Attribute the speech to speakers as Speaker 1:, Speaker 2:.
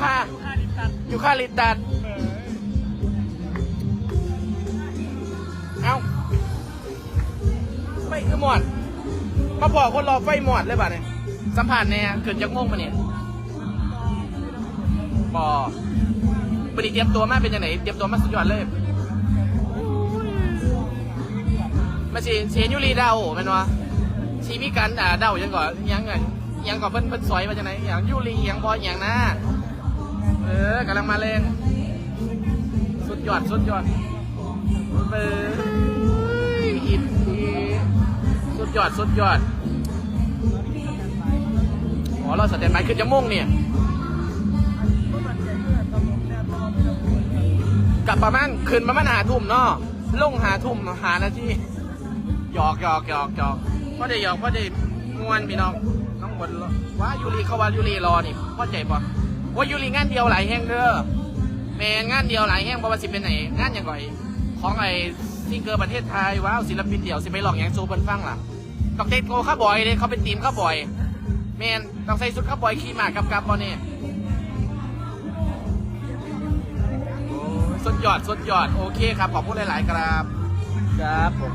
Speaker 1: ค่า
Speaker 2: ค่าลิปตัน
Speaker 1: อยู่ค่าลิตตัน
Speaker 2: เอ้า
Speaker 1: ไฟคือหมอด มาบอกคนรอไฟหมอดเลยป่ะเนี่ยสัมผัสเนี่ยเกิดจากม่วงมาเนี่ยปอปริเตรียมตัวมาเป็นยังไงเตรียมตัวมาสุดยอดเลยมาสิเสียยุรีเดาแมันวะชีมีการด่าเดายังก่อนยังไงยังก่อนเพิ่นเพิ่นสอยมาจากไหนอย่างยุรีอย่างบอยอย่างนะ เออกำลังมาแรงสุดยอดสุดยอดเอออินดีสุดยอดสุดยอดอ๋อเราสแตนบายขึ้นจะม่งเนี่ยกลับประมาณขึ้นประมาณหาทุ่มเนาะลงหาทุ่มหานาทีหยอกหยอกหยอกหยอกพ่อได้หยอกพ่อได้มวนพี่น้องน้องบนว่ายูรีเขาว่ายูรีรอนี่พ่อใจปะ ว่ายูรีงานเดียวหลายแห่งเด้อแม่งานเดียวหลายแห่งบ่ว่าสิเป็นไหนงานอย่างก่อยของไอ้ซิงเกิลประเทศไทยว้าวศิลปินเดี่ยวสิไปหลอกอย่างซูเปิ้นฟังล่ะต้องเต้นโกข้าบอยเลยเขาเป็นทีมข้าบอยแมนต้องใส่ชุดข้าบอยขี่หมากกับกับบอนี่โอ้สุดยอดสุดยอดโอเคครับขอบคุณหลาย ๆ ครับครับผม